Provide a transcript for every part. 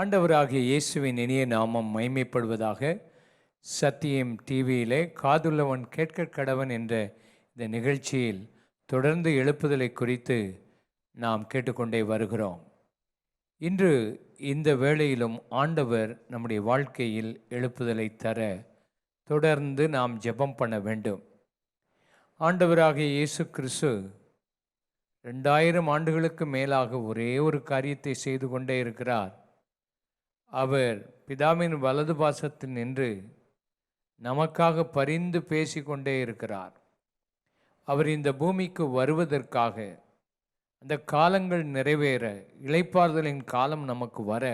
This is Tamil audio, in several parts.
ஆண்டவராகிய இயேசுவின் இனிய நாமம் மைமைப்படுவதாக சத்தியம் டிவியிலே காதுள்ளவன் கேட்க கடவன் என்ற இந்த நிகழ்ச்சியில் தொடர்ந்து எழுப்புதலை குறித்து நாம் கேட்டுக்கொண்டே வருகிறோம். இன்று இந்த வேளையிலும் ஆண்டவர் நம்முடைய வாழ்க்கையில் எழுப்புதலை தர தொடர்ந்து நாம் ஜெபம் பண்ண வேண்டும். ஆண்டவராகிய இயேசு கிறிஸ்து ரெண்டாயிரம் ஆண்டுகளுக்கு மேலாக ஒரே ஒரு காரியத்தை செய்து கொண்டே இருக்கிறார். அவர் பிதாவின் வலது பாசத்தில் நின்று நமக்காக பரிந்து பேசிக்கொண்டே இருக்கிறார். அவர் இந்த பூமிக்கு வருவதற்காக அந்த காலங்கள் நிறைவேற இளைப்பாறுதலின் காலம் நமக்கு வர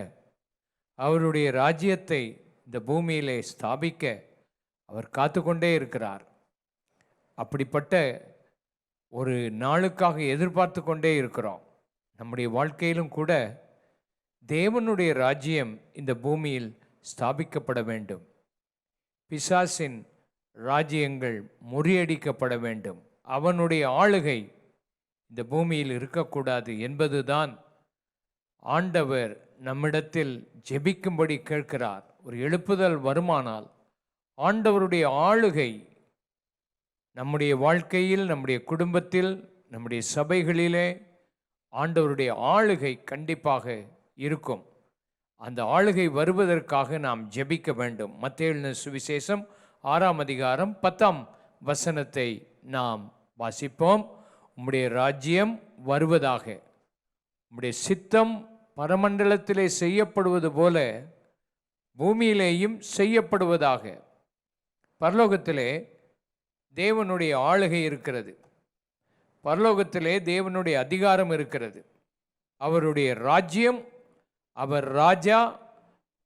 அவருடைய ராஜ்யத்தை இந்த பூமியிலே ஸ்தாபிக்க அவர் காத்துக்கொண்டே இருக்கிறார். அப்படிப்பட்ட ஒரு நாளுக்காக எதிர்பார்த்து கொண்டே இருக்கிறோம். நம்முடைய வாழ்க்கையிலும் கூட தேவனுடைய ராஜ்யம் இந்த பூமியில் ஸ்தாபிக்கப்பட வேண்டும். பிசாசின் ராஜ்யங்கள் முறியடிக்கப்பட வேண்டும். அவனுடைய ஆளுகை இந்த பூமியில் இருக்கக்கூடாது என்பதுதான் ஆண்டவர் நம்மிடத்தில் ஜெபிக்கும்படி கேட்கிறார். ஒரு எழுப்புதல் வருமானால் ஆண்டவருடைய ஆளுகை நம்முடைய வாழ்க்கையில் நம்முடைய குடும்பத்தில் நம்முடைய சபைகளிலே ஆண்டவருடைய ஆளுகை கண்டிப்பாக இருக்கும். அந்த ஆளுகை வருவதற்காக நாம் ஜெபிக்க வேண்டும். மத்தேழுன சுவிசேஷம் ஆறாம் அதிகாரம் பத்தாம் வசனத்தை நாம் வாசிப்போம். உம்முடைய ராஜ்யம் வருவதாக. உம்முடைய சித்தம் பரமண்டலத்திலே செய்யப்படுவது போல பூமியிலேயும் செய்யப்படுவதாக. பரலோகத்திலே தேவனுடைய ஆளுகை இருக்கிறது. பரலோகத்திலே தேவனுடைய அதிகாரம் இருக்கிறது. அவருடைய ராஜ்யம் அவர் ராஜா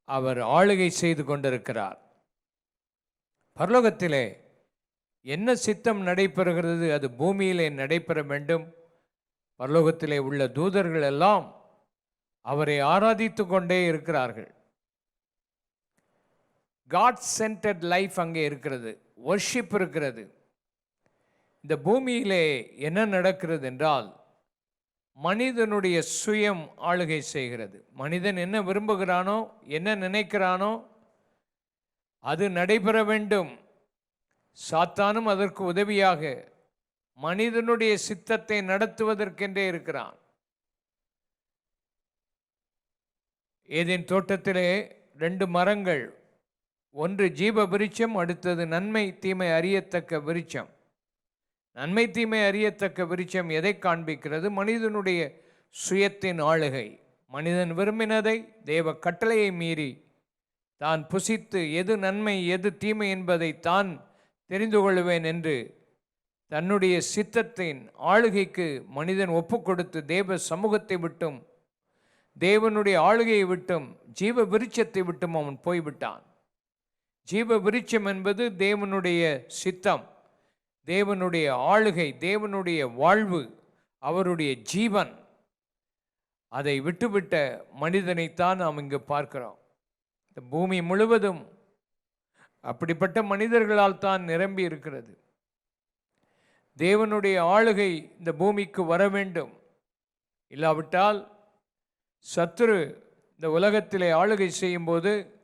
அவர் ஆளுகை செய்து கொண்டிருக்கிறார். பரலோகத்திலே என்ன சித்தம் நடைபெறுகிறது அது பூமியிலே நடைபெற வேண்டும். பரலோகத்திலே உள்ள தூதர்கள் எல்லாம் அவரை ஆராதித்து கொண்டே இருக்கிறார்கள். காட் சென்டர்ட் லைஃப் அங்கே இருக்கிறது ஒர்ஷிப் இருக்கிறது. இந்த பூமியிலே என்ன நடக்கிறது என்றால் மனிதனுடைய சுயம் ஆளுகை செய்கிறது. மனிதன் என்ன விரும்புகிறானோ என்ன நினைக்கிறானோ அது நடைபெற வேண்டும். சாத்தானும் அதற்கு உதவியாக மனிதனுடைய சித்தத்தை நடத்துவதற்கென்றே இருக்கிறான். ஏதேன் தோட்டத்திலே ரெண்டு மரங்கள் ஒன்று ஜீவ விருட்சம் அடுத்தது நன்மை தீமை அறியத்தக்க விருட்சம். நன்மை தீமை அறியத்தக்க விருட்சம் எதை காண்பிக்கிறது? மனிதனுடைய சுயத்தின் ஆளுகை. மனிதன் விரும்பினதை தேவ கட்டளையை மீறி தான் புசித்து எது நன்மை எது தீமை என்பதை தான் தெரிந்து கொள்வேன் என்று தன்னுடைய சித்தத்தின் ஆளுகைக்கு மனிதன் ஒப்பு கொடுத்து தேவ சமூகத்தை விட்டும் தேவனுடைய ஆளுகையை விட்டும் ஜீவ விருட்சத்தை விட்டும் அவன் போய்விட்டான். ஜீவ விருட்சம் என்பது தேவனுடைய சித்தம். தேவனுடைய ஆளுகை தேவனுடைய வாழ்வு அவருடைய ஜீவன். அதை விட்டுவிட்ட மனிதனைத்தான் நாம் இங்கு பார்க்கிறோம். இந்த பூமி முழுவதும் அப்படிப்பட்ட மனிதர்களால் தான் நிரம்பி இருக்கிறது. தேவனுடைய ஆளுகை இந்த பூமிக்கு வர வேண்டும். இல்லாவிட்டால் சத்துரு இந்த உலகத்திலே ஆளுகை செய்யும்போது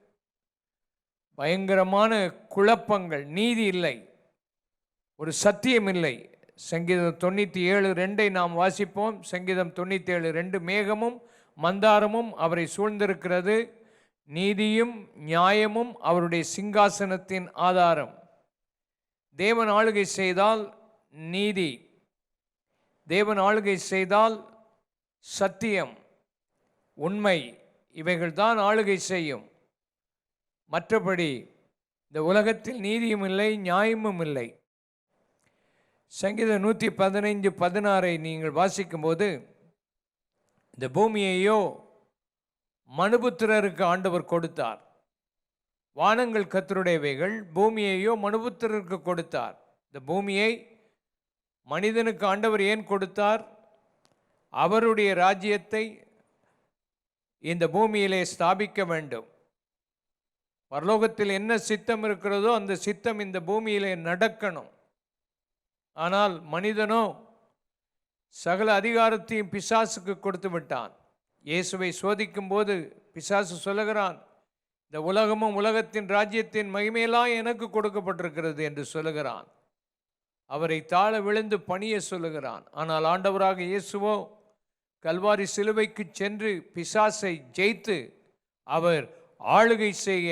பயங்கரமான குழப்பங்கள் நீதி இல்லை. ஒரு சத்தியம் இல்லை சங்கீதம் தொண்ணூற்றி ஏழு ரெண்டை நாம் வாசிப்போம். சங்கீதம் தொண்ணூற்றி ஏழு ரெண்டு மேகமும் மந்தாரமும் அவரை சூழ்ந்திருக்கிறது. நீதியும் நியாயமும் அவருடைய சிங்காசனத்தின் ஆதாரம். தேவன் ஆளுகை செய்தால் நீதி. தேவன் ஆளுகை செய்தால் சத்தியம். உண்மை. இவைகள்தான் ஆளுகை செய்யும். மற்றபடி இந்த உலகத்தில் நீதியும் இல்லை நியாயமும் இல்லை. சங்கீதம் நூற்றி பதினைஞ்சு பதினாறை நீங்கள் வாசிக்கும்போது இந்த பூமியையோ மனுபுத்திரருக்கு ஆண்டவர் கொடுத்தார். வானங்கள் கத்தருடையவைகள் பூமியையோ மனுபுத்திரருக்கு கொடுத்தார். இந்த பூமியை மனிதனுக்கு ஆண்டவர் ஏன் கொடுத்தார்? அவருடைய ராஜ்யத்தை இந்த பூமியிலே ஸ்தாபிக்க வேண்டும். பரலோகத்தில் என்ன சித்தம் இருக்கிறதோ அந்த சித்தம் இந்த பூமியிலே நடக்கணும். ஆனால் மனிதனோ சகல அதிகாரத்தையும் பிசாசுக்கு கொடுத்து விட்டான். இயேசுவை சோதிக்கும்போது பிசாசு சொல்லுகிறான் இந்த உலகமும் உலகத்தின் ராஜ்யத்தின் மகிமையெல்லாம் எனக்கு கொடுக்கப்பட்டிருக்கிறது என்று சொல்லுகிறான். அவரை தாழ விழுந்து பணிய சொல்லுகிறான். ஆனால் ஆண்டவராக இயேசுவோ கல்வாரி சிலுவைக்கு சென்று பிசாசை ஜெயித்து அவர் ஆளுகை செய்ய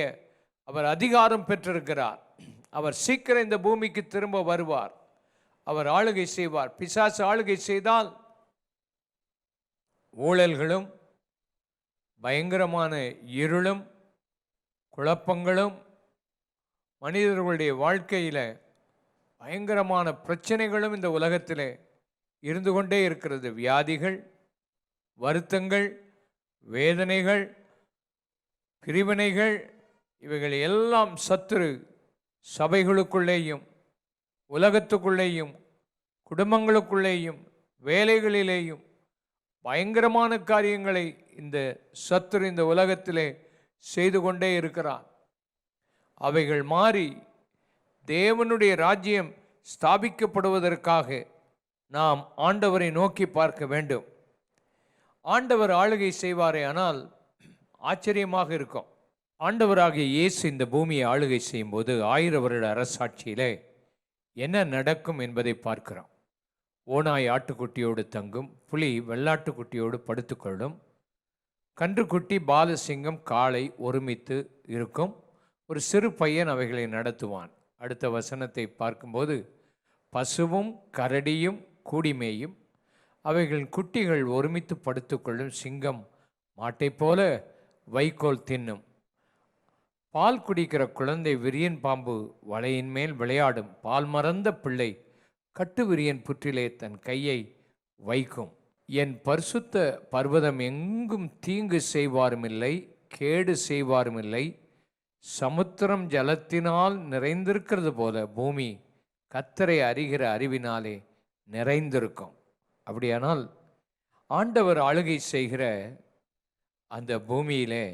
அவர் அதிகாரம் பெற்றிருக்கிறார். அவர் சீக்கிரம் இந்த பூமிக்கு திரும்ப வருவார். அவர் ஆளுகை செய்வார். பிசாசு ஆளுகை செய்தால் ஊழல்களும் பயங்கரமான இருளும் குழப்பங்களும் மனிதர்களுடைய வாழ்க்கையில் பயங்கரமான பிரச்சனைகளும் இந்த உலகத்தில் இருந்து கொண்டே இருக்கிறது. வியாதிகள் வருத்தங்கள் வேதனைகள் பிரிவினைகள் இவைகள் எல்லாம் சத்துரு சபைகளுக்குள்ளேயும் உலகத்துக்குள்ளேயும் குடும்பங்களுக்குள்ளேயும் வேலைகளிலேயும் பயங்கரமான காரியங்களை இந்த சத்துரு இந்த உலகத்திலே செய்து கொண்டே இருக்கிறான். அவைகள் மாறி தேவனுடைய ராஜ்யம் ஸ்தாபிக்கப்படுவதற்காக நாம் ஆண்டவரை நோக்கி பார்க்க வேண்டும். ஆண்டவர் ஆளுகை செய்வாரே ஆனால் ஆச்சரியமாக இருக்கும். ஆண்டவராகிய இயேசு இந்த பூமியை ஆளுகை செய்யும்போது ஆயிர வருட அரசாட்சியிலே என்ன நடக்கும் என்பதை பார்க்கிறோம். ஓநாய் ஆட்டுக்குட்டியோடு தங்கும் புலி வெள்ளாட்டுக்குட்டியோடு படுத்துக்கொள்ளும் கன்றுக்குட்டி பாலசிங்கம் காலை ஒருமித்து இருக்கும். ஒரு சிறு பையன் அவைகளை நடத்துவான். அடுத்த வசனத்தை பார்க்கும்போது பசுவும் கரடியும் கூடிமேயும் அவைகள் குட்டிகள் ஒருமித்து படுத்துக்கொள்ளும் சிங்கம் மாட்டைப் போல வைக்கோல் தின்னும். பால் குடிக்கிற குழந்தை விரியன் பாம்பு வலையின் மேல் விளையாடும் பால் மறந்த பிள்ளை கட்டுவிரியன் புற்றிலே தன் கையை வைக்கும். என் பரிசுத்த பர்வதம் எங்கும் தீங்கு செய்வாருமில்லை கேடு செய்வாருமில்லை. சமுத்திரம் ஜலத்தினால் நிறைந்திருக்கிறது போல பூமி கத்தரை அறிகிற அறிவினாலே நிறைந்திருக்கும். அப்படியானால் ஆண்டவர் ஆளுகை செய்கிற அந்த பூமியிலே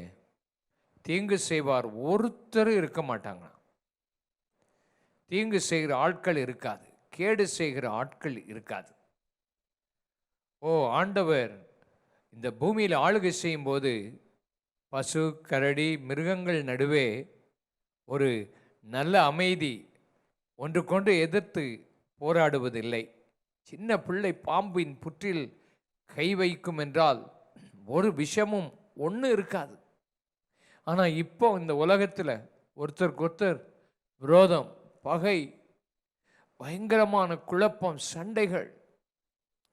தீங்கு செய்வார். ஒருத்தர் இருக்க மாட்டாங்க தீங்கு செய்கிற ஆட்கள் இருக்காது. கேடு செய்கிற ஆட்கள் இருக்காது. ஓ ஆண்டவர் இந்த பூமியில் ஆளுகை செய்யும்போது பசு கரடி மிருகங்கள் நடுவே ஒரு நல்ல அமைதி ஒன்று கொண்டு எதிர்த்து போராடுவதில்லை. சின்ன பிள்ளை பாம்பின் புற்றில் கை வைக்கும் என்றால் ஒரு விஷமும் ஒன்று இருக்காது. ஆனால் இப்போ இந்த உலகத்தில் ஒருத்தருக்கு ஒருத்தர் விரோதம் பகை பயங்கரமான குழப்பம் சண்டைகள்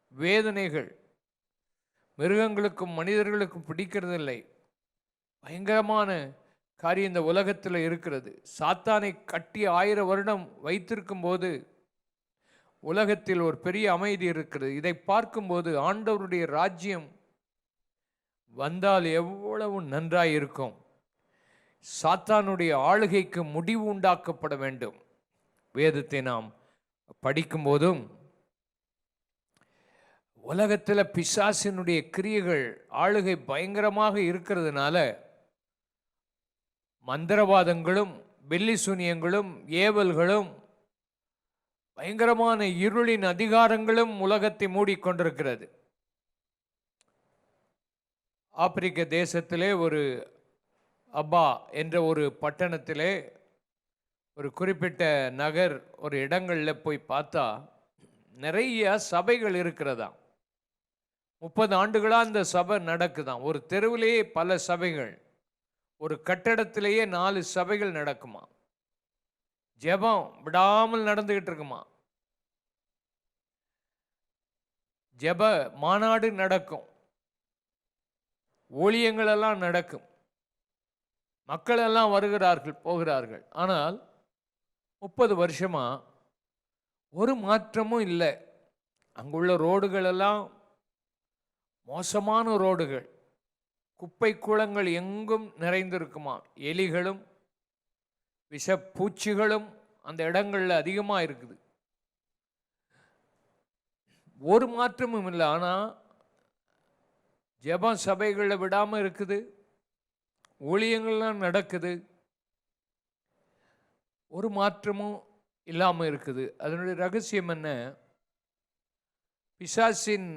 வேதனைகள். மிருகங்களுக்கும் மனிதர்களுக்கும் பிடிக்கிறதில்லை. பயங்கரமான காரியம் இந்த உலகத்தில் இருக்கிறது. சாத்தானை கட்டி ஆயிரம் வருடம் வைத்திருக்கும் போது உலகத்தில் ஒரு பெரிய அமைதி இருக்கிறது. இதை பார்க்கும்போது ஆண்டவருடைய ராஜ்யம் வந்தால் எவ்வளவு நன்றாயிருக்கும். சாத்தானுடைய ஆளுகைக்கு முடிவு உண்டாக்கப்பட வேண்டும். வேதத்தை நாம் படிக்கும்போதும் உலகத்தில் பிசாசினுடைய கிரியைகள் ஆளுகை பயங்கரமாக இருக்கிறதுனால மந்திரவாதங்களும் வெள்ளி சூனியங்களும் ஏவல்களும் பயங்கரமான இருளின் அதிகாரங்களும் உலகத்தை மூடிக்கொண்டிருக்கிறது ஆப்பிரிக்க தேசத்திலே ஒரு அப்பா என்ற ஒரு பட்டணத்திலே ஒரு குறிப்பிட்ட நகர் ஒரு இடங்களில் போய் பார்த்தா நிறைய சபைகள் இருக்கிறதா? முப்பது ஆண்டுகளாக அந்த சபை நடக்குதான். ஒரு தெருவிலேயே பல சபைகள் ஒரு கட்டடத்திலேயே நாலு சபைகள் நடக்குமா? ஜெபம் விடாமல் நடந்துக்கிட்டு இருக்குமா? ஜெப மாநாடு நடக்கும். ஊழியங்களெல்லாம் நடக்கும். மக்களெல்லாம் வருகிறார்கள் போகிறார்கள். ஆனால் முப்பது வருஷமாக ஒரு மாற்றமும் இல்லை. அங்குள்ள ரோடுகளெல்லாம் மோசமான ரோடுகள். குப்பை கூளங்கள் எங்கும் நிறைந்திருக்குமா? எலிகளும் விஷப்பூச்சிகளும் அந்த இடங்களில் அதிகமாக இருக்குது. ஒரு மாற்றமும் இல்லை. ஆனால் ஜெபம் சபைகளில் விடாமல் இருக்குது. ஊழியங்கள்லாம் நடக்குது. ஒரு மாற்றமும் இல்லாமல் இருக்குது. அதனுடைய ரகசியம் என்ன? பிசாசின்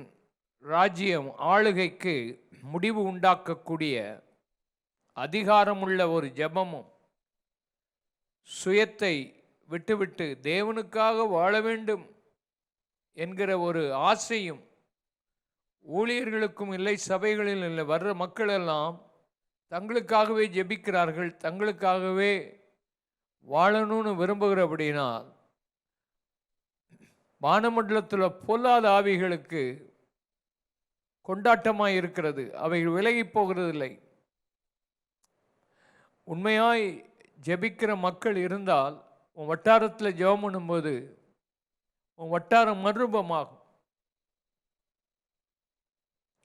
ராஜ்யம் ஆளுகைக்கு முடிவு உண்டாக்கக்கூடிய அதிகாரமுள்ள ஒரு ஜெபமும் சுயத்தை விட்டுவிட்டு தேவனுக்காக வாழ வேண்டும் என்கிற ஒரு ஆசையும் ஊழியர்களுக்கும் இல்லை சபைகளில் இல்லை வர்ற மக்களெல்லாம் தங்களுக்காகவே ஜெபிக்கிறார்கள் தங்களுக்காகவே வாழணும்னு விரும்புகிறபடினால் வானமண்டலத்தில் பொல்லாத ஆவிகளுக்கு கொண்டாட்டமாக இருக்கிறது. அவைகள் விலகி போகிறதில்லை. உண்மையாய் ஜெபிக்கிற மக்கள் இருந்தால் உன் வட்டாரத்தில் ஜெபம் பண்ணும்போது உன் வட்டாரம் மறுரூபமாகும்.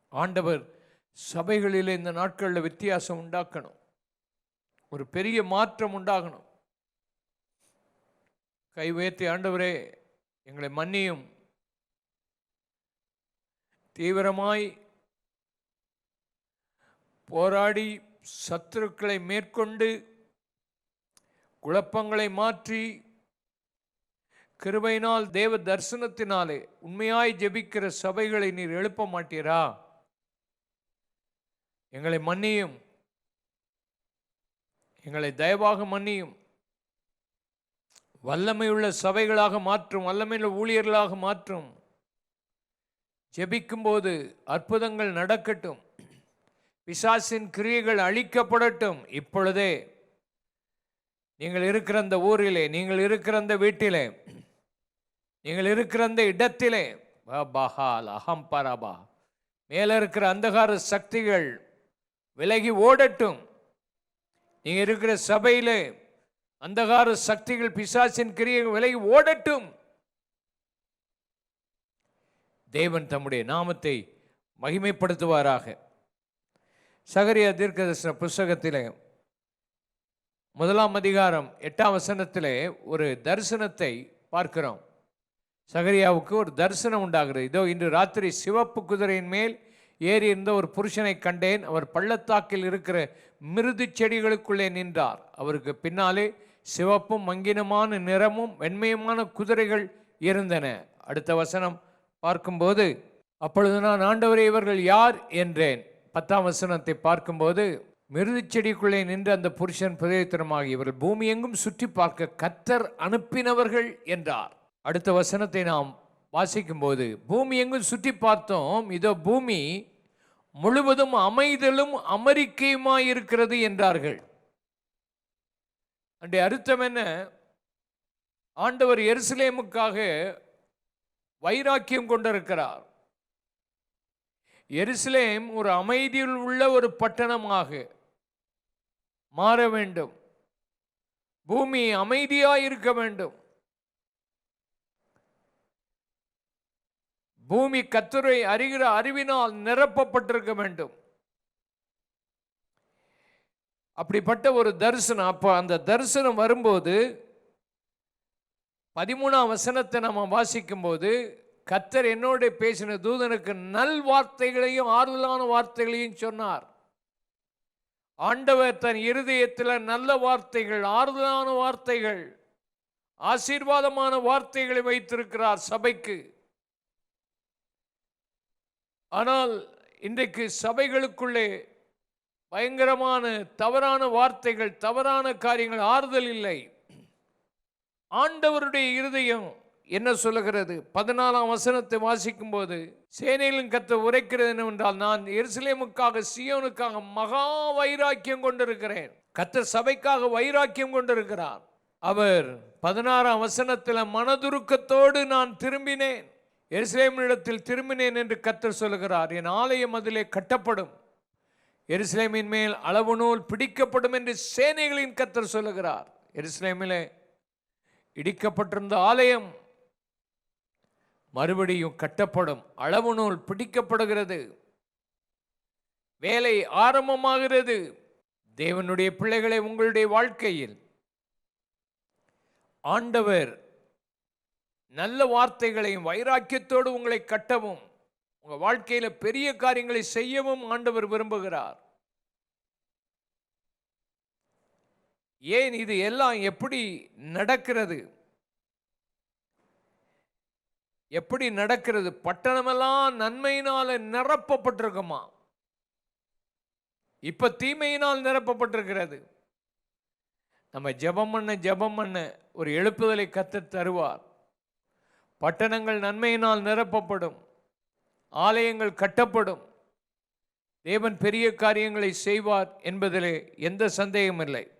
ஆண்டவர் சபைகளில் இந்த நாட்களில் வித்தியாசம் உண்டாக்கணும். ஒரு பெரிய மாற்றம் உண்டாகணும். கை உயர்த்தி ஆண்டவரே எங்களை மன்னியும். தீவிரமாய் போராடி சத்துருக்களை மேற்கொண்டு குழப்பங்களை மாற்றி கிருபையினால் தேவ தரிசனத்தினாலே உண்மையாய் ஜெபிக்கிற சபைகளை நீர் எழுப்ப மாட்டீரா? எங்களை மன்னியும். எங்களை தயவாக மன்னியும். வல்லமையுள்ள சபைகளாக மாற்றும் வல்லமையுள்ள ஊழியர்களாக மாற்றும். ஜெபிக்கும்போது அற்புதங்கள் நடக்கட்டும். பிசாசின் கிரியைகள் அழிக்கப்படட்டும். இப்பொழுதே நீங்கள் இருக்கிற அந்த ஊரிலே நீங்கள் இருக்கிற அந்த வீட்டிலே நீங்கள் இருக்கிற அந்த இடத்திலே பஹால் அகம் பரபா. மேலே இருக்கிற அந்தகார சக்திகள் விலகி ஓடட்டும். நீங்கள் இருக்கிற சபையிலே அந்தகார சக்திகள் பிசாசின் கிரிய விலகி ஓடட்டும். தேவன் தம்முடைய நாமத்தை மகிமைப்படுத்துவாராக. சகரியா தீர்க்கதர்சன புஸ்தகத்தில் முதலாம் அதிகாரம் எட்டாம் வசனத்திலே ஒரு தரிசனத்தை பார்க்கிறோம். சகரியாவுக்கு ஒரு தரிசனம் உண்டாகிறது. இதோ இன்று ராத்திரி சிவப்பு குதிரையின் மேல் ஏறி இருந்த ஒரு புருஷனை கண்டேன். அவர் பள்ளத்தாக்கில் இருக்கிற மிருது செடிகளுக்குள்ளே நின்றார். அவருக்கு பின்னாலே சிவப்பும் மங்கினமான நிறமும் வெண்மையுமான குதிரைகள் இருந்தன. அடுத்த வசனம். பார்க்கும்போது அப்பொழுது நான் ஆண்டவரே இவர்கள் யார்? என்றேன். பத்தாம் வசனத்தை பார்க்கும்போது மிருதுச் செடிக்குள்ளே நின்று அந்த புருஷன் பிரதேத்திரமாக இவர்கள் பூமி எங்கும் சுற்றி பார்க்க கத்தர் அனுப்பினவர்கள் என்றார். அடுத்த வசனத்தை நாம் வாசிக்கும்போது பூமி எங்கும் சுற்றி பார்த்தோம் இதோ பூமி முழுவதும் அமைதலும் அமெரிக்கையுமாயிருக்கிறது என்றார்கள். அன்றைய அர்த்தம் என்ன? ஆண்டவர் எருசலேமுக்காக வைராக்கியம் கொண்டிருக்கிறார். எருசலேம் ஒரு அமைதியில் உள்ள ஒரு பட்டணமாக மாற வேண்டும். பூமி அமைதியாக இருக்க வேண்டும். பூமி கத்துரை அறிகிற அறிவினால் நிரப்பப்பட்டிருக்க வேண்டும். அப்படிப்பட்ட ஒரு தரிசனம். அப்போ அந்த தரிசனம் வரும்போது பதிமூணாம் வசனத்தை நம்ம வாசிக்கும்போது கத்தர் என்னோட பேசின தூதனுக்கு நல் வார்த்தைகளையும் ஆறுதலான வார்த்தைகளையும் சொன்னார். ஆண்டவர் தன் இருதயத்தில் நல்ல வார்த்தைகள் ஆறுதலான வார்த்தைகள் ஆசீர்வாதமான வார்த்தைகளை வைத்திருக்கிறார் சபைக்கு. ஆனால் இன்றைக்கு சபைகளுக்குள்ளே பயங்கரமான தவறான வார்த்தைகள் தவறான காரியங்கள் ஆறுதல் இல்லை. ஆண்டவருடைய இருதயம் என்ன சொல்லுகிறது? பதினாலாம் வசனத்தை வாசிக்கும் போது சேனையிலும் கத்த உரைக்கிறது என்னவென்றால் நான் எருசலேமுக்காக சியோனுக்காக மகா வைராக்கியம் கொண்டிருக்கிறேன். கத்த சபைக்காக வைராக்கியம் கொண்டிருக்கிறார். அவர் பதினாறாம் வசனத்தில் மனதுருக்கத்தோடு நான் திரும்பினேன். எருசலேமிடத்தில் திரும்பினேன் என்று கத்தர் சொல்லுகிறார். என் ஆலயம் அதிலே கட்டப்படும். எருசலேமின் மேல் அளவு நூல் பிடிக்கப்படும் என்று சேனைகளின் கத்தர் சொல்லுகிறார். எருசலேமிலே இடிக்கப்பட்டிருந்த ஆலயம் மறுபடியும் கட்டப்படும். அளவு நூல் பிடிக்கப்படுகிறது. வேலை ஆரம்பமாகிறது. தேவனுடைய பிள்ளைகளை உங்களுடைய வாழ்க்கையில் ஆண்டவர் நல்ல வார்த்தைகளையும் வைராக்கியத்தோடு உங்களை கட்டவும் உங்கள் வாழ்க்கையில் பெரிய காரியங்களை செய்யவும் ஆண்டவர் விரும்புகிறார். ஏன் இது எல்லாம் எப்படி நடக்கிறது? எப்படி நடக்கிறது? பட்டணமெல்லாம் நன்மையினால நிரப்பப்பட்டிருக்குமா? இப்ப தீமையினால் நிரப்பப்பட்டிருக்கிறது. நம்ம ஜபம் பண்ண ஜெபம் பண்ண ஒரு எழுப்புதலை கத்து தருவார். பட்டணங்கள் நன்மையினால் நிரப்பப்படும். ஆலயங்கள் கட்டப்படும். தேவன் பெரிய காரியங்களை செய்வார் என்பதில் எந்த சந்தேகமும் இல்லை.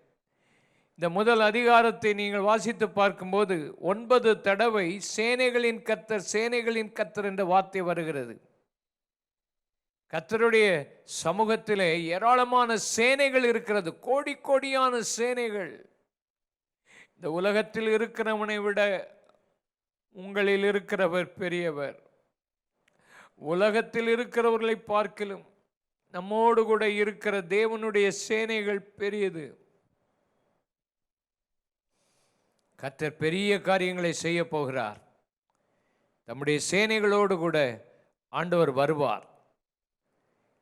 இந்த முதல் அதிகாரத்தை நீங்கள் வாசித்து பார்க்கும்போது ஒன்பது தடவை சேனைகளின் கத்தர் சேனைகளின் கத்தர் என்ற வார்த்தை வருகிறது. கத்தருடைய சமூகத்திலே ஏராளமான சேனைகள் இருக்கிறது. கோடி கோடியான சேனைகள். இந்த உலகத்தில் இருக்கிறவனை விட உங்களில் இருக்கிறவர் பெரியவர். உலகத்தில் இருக்கிறவர்களை பார்க்கிலும் நம்மோடு கூட இருக்கிற தேவனுடைய சேனைகள் பெரியது. கத்தர் பெரிய காரியங்களை செய்ய போகிறார். தம்முடைய சேனைகளோடு கூட ஆண்டவர் வருவார்.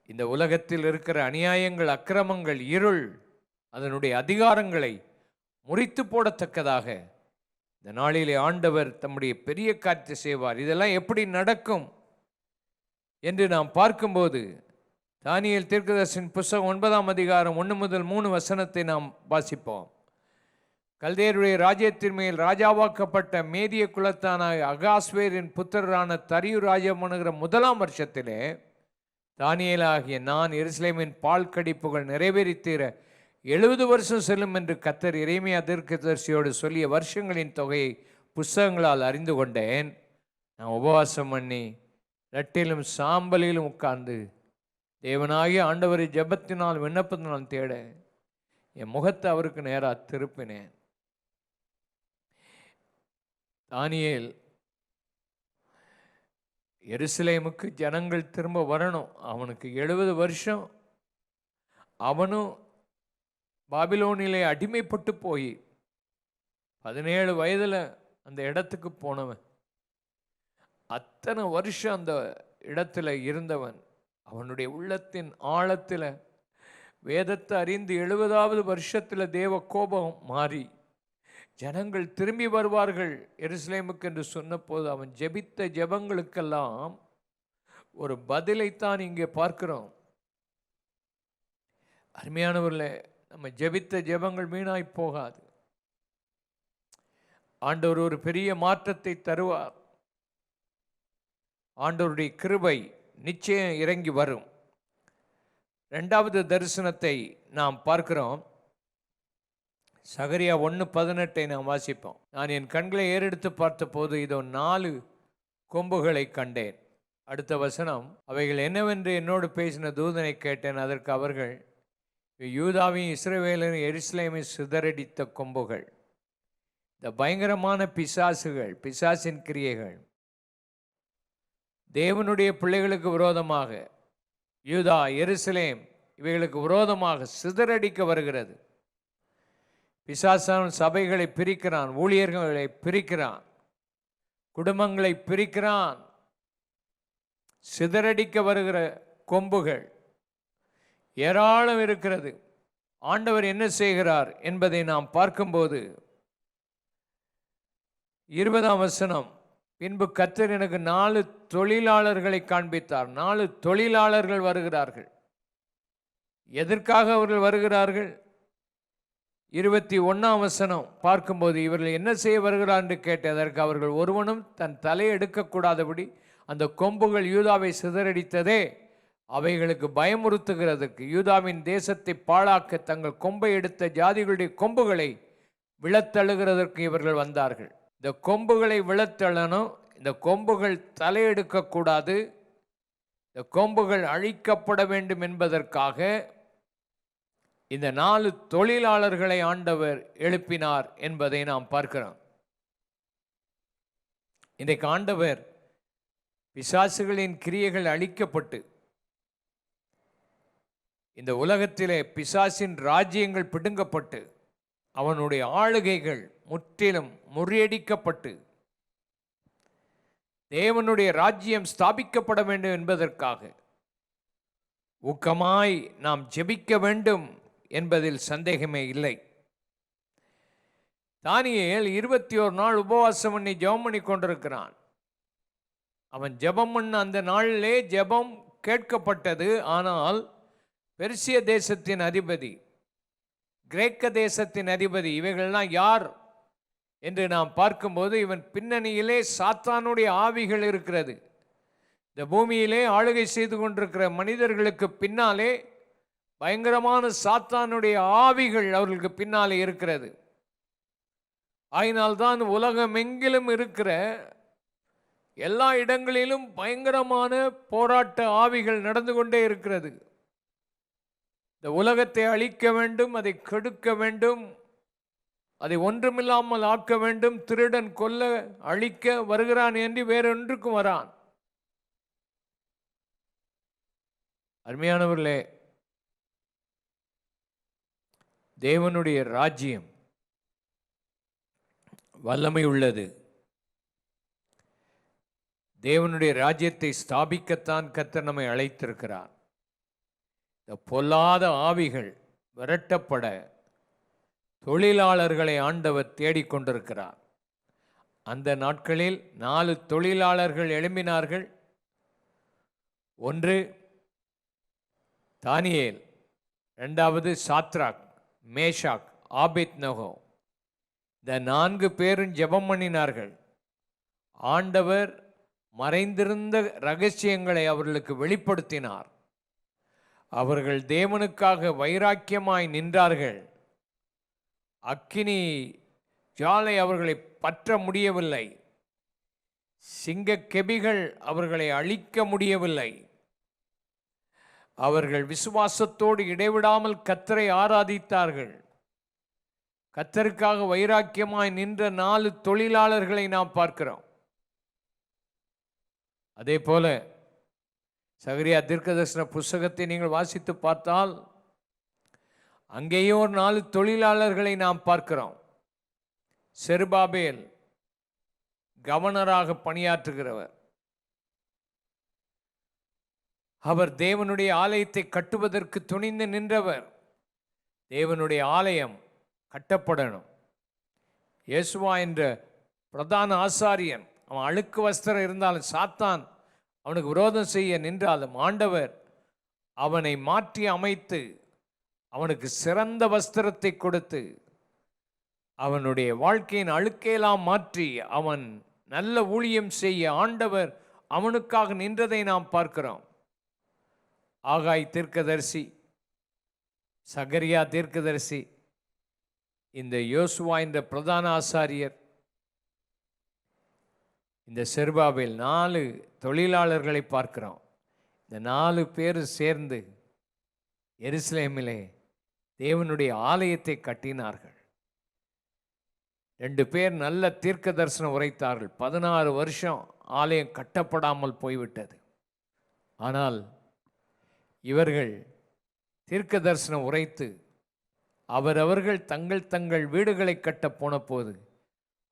இந்த உலகத்தில் இருக்கிற அநியாயங்கள் அக்கிரமங்கள் இருள் அதனுடைய அதிகாரங்களை முறித்து போடத்தக்கதாக இந்த நாளிலே ஆண்டவர் தம்முடைய பெரிய காரியத்தை செய்வார். இதெல்லாம் எப்படி நடக்கும்? என்று நாம் பார்க்கும்போது தானியல் தீர்க்கதர்சின் புஸ்தகம் ஒன்பதாம் அதிகாரம் ஒன்று முதல் மூணு வசனத்தை நாம் வாசிப்போம். கல்தேருடைய ராஜ்யத்தின் மேல் ராஜாவாக்கப்பட்ட மேதிய குலத்தான அகாஸ்வேரின் புத்தரான தரியு ராஜமனுகிற முதலாம் வருஷத்திலே தானியேலாகிய நான் எருசலேமின் பால் கடிப்புகள் நிறைவேறித்தீர எழுபது வருஷம் செல்லும் என்று கத்தர் இறைமையா தீர்க்கதரிசியோடு சொல்லிய வருஷங்களின் தொகையை புஸ்தகங்களால் அறிந்து கொண்டேன். நான் உபவாசம் பண்ணி ரெட்டிலும் சாம்பலிலும் உட்கார்ந்து தேவனாகிய ஆண்டவரை ஜெபத்தினால் விண்ணப்பத்தினால் தேட என் முகத்தை அவருக்கு நேராக திருப்பினேன். தானியேல் எருசலேமுக்கு ஜனங்கள் திரும்ப வரணும். அவனுக்கு எழுபது வருஷம். அவனும் பாபிலோனிலே அடிமைப்பட்டு போய் பதினேழு வயதில் அந்த இடத்துக்கு போனவன். அத்தனை வருஷம் அந்த இடத்துல இருந்தவன் அவனுடைய உள்ளத்தின் ஆழத்தில் வேதத்தை அறிந்து எழுபதாவது வருஷத்தில் தேவ கோபம் மாறி ஜனங்கள் திரும்பி வருவார்கள் எருசலேமுக்கு என்று சொன்னபோது அவன் ஜெபித்த ஜெபங்களுக்கெல்லாம் ஒரு பதிலைத்தான் இங்கே பார்க்கிறோம். அருமையானவர்களே நம்ம ஜெபித்த ஜெபங்கள் வீணாய் போகாது. ஆண்டவர் ஒரு பெரிய மாற்றத்தை தருவார். ஆண்டவருடைய கிருபை நிச்சயம் இறங்கி வரும். ரெண்டாவது தரிசனத்தை நாம் பார்க்கிறோம். சகரியா ஒன்று பதினெட்டை நாம் வாசிப்போம். நான் என் கண்களை ஏறெடுத்து பார்த்தபோது இதோ நாலு கொம்புகளை கண்டேன். அடுத்த வசனம் அவைகள் என்னவென்று என்னோடு பேசின தூதனை கேட்டேன். அதற்கு அவர்கள் யூதாவையும் இஸ்ரவேலையும் எருசலேமையும் சிதறடித்த கொம்புகள். இந்த பயங்கரமான பிசாசுகள் பிசாசின் கிரியைகள். தேவனுடைய பிள்ளைகளுக்கு விரோதமாக யூதா எருசலேம் இவைகளுக்கு விரோதமாக சிதறடிக்க வருகிறது. பிசாசான் சபைகளை பிரிக்கிறான் ஊழியர்களை பிரிக்கிறான் குடும்பங்களை பிரிக்கிறான். சிதறடிக்க வருகிற கொம்புகள் ஏராளம் இருக்கிறது. ஆண்டவர் என்ன செய்கிறார் என்பதை நாம் பார்க்கும்போது இருபதாம் வசனம் பின்பு கத்தர் எனக்கு நாலு தொழிலாளர்களை காண்பித்தார். நாலு தொழிலாளர்கள் வருகிறார்கள். எதற்காக அவர்கள் வருகிறார்கள்? இருபத்தி ஒன்றாம் வசனம் பார்க்கும்போது இவர்கள் என்ன செய்ய வருகிறார் என்று கேட்டதற்கு அவர்கள் ஒருவனும் தன் தலையை எடுக்கக்கூடாதபடி அந்த கொம்புகள் யூதாவை சிதறடித்ததே அவைகளுக்கு பயமுறுத்துகிறதுக்கு யூதாவின் தேசத்தை பாழாக்க தங்கள் கொம்பை எடுத்த ஜாதிகளுடைய கொம்புகளை விழத்தழுகிறதற்கு இவர்கள் வந்தார்கள். இந்த கொம்புகளை விழத்தள்ளணும் இந்த கொம்புகள் தலையெடுக்கக்கூடாது. இந்த கொம்புகள் அழிக்கப்பட வேண்டும் என்பதற்காக இந்த நாலு தொழிலாளர்களை ஆண்டவர் எழுப்பினார் என்பதை நாம் பார்க்கிறோம். இன்றைக்கு ஆண்டவர் பிசாசுகளின் கிரியைகள் அழிக்கப்பட்டு இந்த உலகத்திலே பிசாசின் ராஜ்யங்கள் பிடுங்கப்பட்டு அவனுடைய ஆளுகைகள் முற்றிலும் முறியடிக்கப்பட்டு தேவனுடைய ராஜ்யம் ஸ்தாபிக்கப்பட வேண்டும் என்பதற்காக ஊக்கமாய் நாம் ஜெபிக்க வேண்டும் என்பதில் சந்தேகமே இல்லை. தானியேல் இருபத்தி ஒரு நாள் உபவாசம் பண்ணி ஜெபம் பண்ணி கொண்டிருக்கிறான். அவன் ஜெபம் பண்ண அந்த நாளிலே ஜெபம் கேட்கப்பட்டது. ஆனால் பெர்சிய தேசத்தின் அதிபதி கிரேக்க தேசத்தின் அதிபதி இவைகள்லாம் யார்? என்று நாம் பார்க்கும்போது இவன் பின்னணியிலே சாத்தானுடைய ஆவிகள் இருக்கிறது. இந்த பூமியிலே ஆளுகை செய்து கொண்டிருக்கிற மனிதர்களுக்கு பின்னாலே பயங்கரமான சாத்தானுடைய ஆவிகள் அவர்களுக்கு பின்னாலே இருக்கிறது. ஆயினால்தான் உலகமெங்கிலும் இருக்கிற எல்லா இடங்களிலும் பயங்கரமான போராட்ட ஆவிகள் நடந்து கொண்டே இருக்கிறது. இந்த உலகத்தை அழிக்க வேண்டும் அதை கெடுக்க வேண்டும் அதை ஒன்றுமில்லாமல் ஆக்க வேண்டும் திருடன் கொல்ல அழிக்க வருகிறான் என்று வேறொன்றுக்கும் வரான். அருமையானவர்களே தேவனுடைய ராஜ்யம் வல்லமை உள்ளது. தேவனுடைய ராஜ்யத்தை ஸ்தாபிக்கத்தான் கத்தர் நம்மை அழைத்திருக்கிறார். இந்த பொல்லாத ஆவிகள் விரட்டப்பட தொழிலாளர்களை ஆண்டவர் தேடிக்கொண்டிருக்கிறார் அந்த நாட்களில் நாலு தொழிலாளர்கள் எழும்பினார்கள். ஒன்று தானியேல் ரெண்டாவது சாத்ராக் மேஷாக் ஆபித் நகோ இந்த நான்கு பேரும் ஜெபம் பண்ணினார்கள். ஆண்டவர் மறைந்திருந்த ரகசியங்களை அவர்களுக்கு வெளிப்படுத்தினார். அவர்கள் தேவனுக்காக வைராக்கியமாய் நின்றார்கள். அக்கினி ஜாலை அவர்களை பற்ற முடியவில்லை. சிங்க கெபிகள் அவர்களை அழிக்க முடியவில்லை. அவர்கள் விசுவாசத்தோடு இடைவிடாமல் கத்தரை ஆராதித்தார்கள். கத்தருக்காக வைராக்கியமாய் நின்ற நாலு தொழிலாளர்களை நாம் பார்க்கிறோம். அதே போல சகரியா தீர்க்கதர்சன புஸ்தகத்தை நீங்கள் வாசித்து பார்த்தால் அங்கேயும் ஒரு நாலு தொழிலாளர்களை நாம் பார்க்கிறோம். செருபாபேல் கவர்னராக பணியாற்றுகிறவர். அவர் தேவனுடைய ஆலயத்தை கட்டுவதற்கு துணிந்து நின்றவர். தேவனுடைய ஆலயம் கட்டப்படணும். இயேசுவா என்ற பிரதான ஆசாரியன் அவன் அழுக்கு வஸ்திரம் இருந்தாலும் சாத்தான் அவனுக்கு விரோதம் செய்ய நின்றாலும் ஆண்டவர் அவனை மாற்றி அமைத்து அவனுக்கு சிறந்த வஸ்திரத்தை கொடுத்து அவனுடைய வாழ்க்கையின் அழுக்கையெல்லாம் மாற்றி அவன் நல்ல ஊழியம் செய்ய ஆண்டவர் அவனுக்காக நின்றதை நாம் பார்க்கிறோம். ஆகாய் தீர்க்கதரிசி சகரியா தீர்க்கதரிசி இந்த யோசுவா என்ற பிரதான ஆசாரியர் இந்த செர்பாவில் நாலு தொழிலாளர்களை பார்க்கிறோம். இந்த நாலு பேர் சேர்ந்து எருசலேமிலே தேவனுடைய ஆலயத்தை கட்டினார்கள். ரெண்டு பேர் நல்ல தீர்க்க தரிசனம் உரைத்தார்கள். பதினாறு வருஷம் ஆலயம் கட்டப்படாமல் போய்விட்டது. ஆனால் இவர்கள் தீர்க்க தரிசனம் உரைத்து அவரவர்கள் தங்கள் தங்கள் வீடுகளை கட்ட போன போது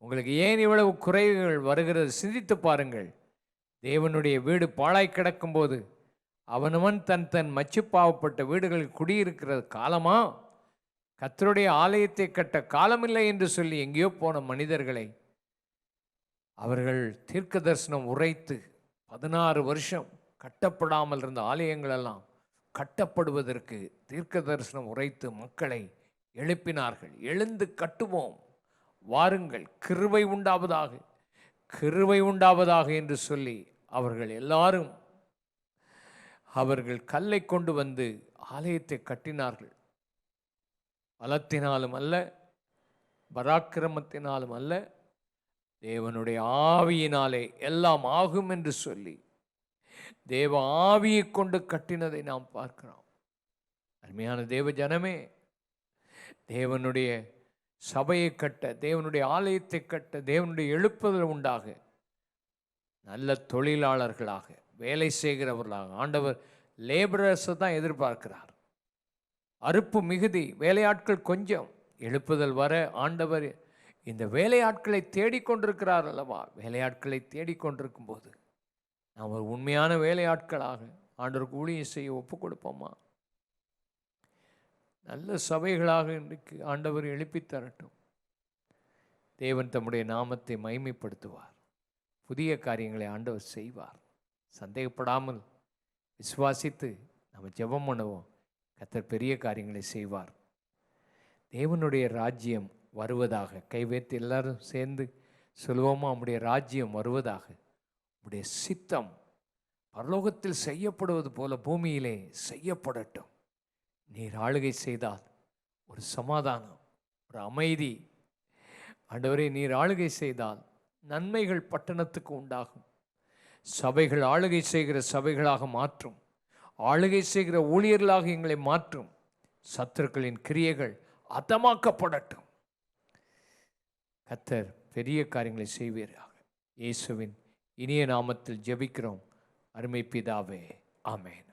உங்களுக்கு ஏன் இவ்வளவு குறைவுகள் வருகிறது? சிந்தித்து பாருங்கள். தேவனுடைய வீடு பாழாய் கிடக்கும்போது அவனவன் தன் தன் மச்சு பாவப்பட்ட வீடுகளில் குடியிருக்கிற காலமா? கத்தருடைய ஆலயத்தை கட்ட காலமில்லை என்று சொல்லி எங்கேயோ போன மனிதர்களை அவர்கள் தீர்க்க தரிசனம் உரைத்து பதினாறு வருஷம் கட்டப்படாமல் இருந்த ஆலயங்களெல்லாம் கட்டப்படுவதற்கு தீர்க்க தரிசனம் உரைத்து மக்களை எழுப்பினார்கள். எழுந்து கட்டுவோம். வாருங்கள் கிருவை உண்டாவதாக கிருவை உண்டாவதாக என்று சொல்லி அவர்கள் எல்லாரும் அவர்கள் கல்லை கொண்டு வந்து ஆலயத்தை கட்டினார்கள். பலத்தினாலும் அல்ல பராக்கிரமத்தினாலும் அல்ல தேவனுடைய ஆவியினாலே எல்லாம் ஆகும் என்று சொல்லி தேவ ஆவியை கொண்டு கட்டினதை நாம் பார்க்கிறோம். அருமையான தேவ ஜனமே தேவனுடைய சபையை கட்ட தேவனுடைய ஆலயத்தை கட்ட தேவனுடைய எழுப்புதல் உண்டாக. நல்ல தொழிலாளர்களாக வேலை செய்கிறவர்களாக. ஆண்டவர் லேபரர்ஸை தான் எதிர்பார்க்கிறார். அறுப்பு மிகுதி வேலையாட்கள் கொஞ்சம். எழுப்புதல் வர ஆண்டவர் இந்த வேலையாட்களை தேடிக்கொண்டிருக்கிறார் அல்லவா? வேலையாட்களை தேடிக்கொண்டிருக்கும் போது நாம் ஒரு உண்மையான வேலையாட்களாக ஆண்டவருக்கு ஊழியம் செய்ய ஒப்பு கொடுப்போமா? நல்ல சபைகளாக இன்றைக்கு ஆண்டவர் எழுப்பி தரட்டும். தேவன் தம்முடைய நாமத்தை மைமைப்படுத்துவார் புதிய காரியங்களை ஆண்டவர் செய்வார். சந்தேகப்படாமல் விசுவாசித்து நம்ம ஜெபம் பண்ணுவோம். கத்தர் பெரிய காரியங்களை செய்வார். தேவனுடைய ராஜ்யம் வருவதாக கைவேத்து எல்லாரும் சேர்ந்து சொல்லுவோமா? நம்முடைய ராஜ்யம் வருவதாக உடைய சித்தம் பரலோகத்தில் செய்யப்படுவது போல பூமியிலே செய்யப்படட்டும். நீர் ஆளுகை செய்தால் ஒரு சமாதானம் ஒரு அமைதி. ஆண்டவரே நீர் ஆளுகை செய்தால் நன்மைகள் பட்டணத்துக்கு உண்டாகும். சபைகள் ஆளுகை செய்கிற சபைகளாக மாற்றும். ஆளுகை செய்கிற ஊழியர்களாக எங்களை மாற்றும். சத்துருக்களின் கிரியைகள் அதமாக்கப்படட்டும். கத்தர் பெரிய காரியங்களை செய்வீராக. இயேசுவின் இனிய நாமத்தில் ஜெபிக்கிறோம். அருமை பிதாவே ஆமேன்.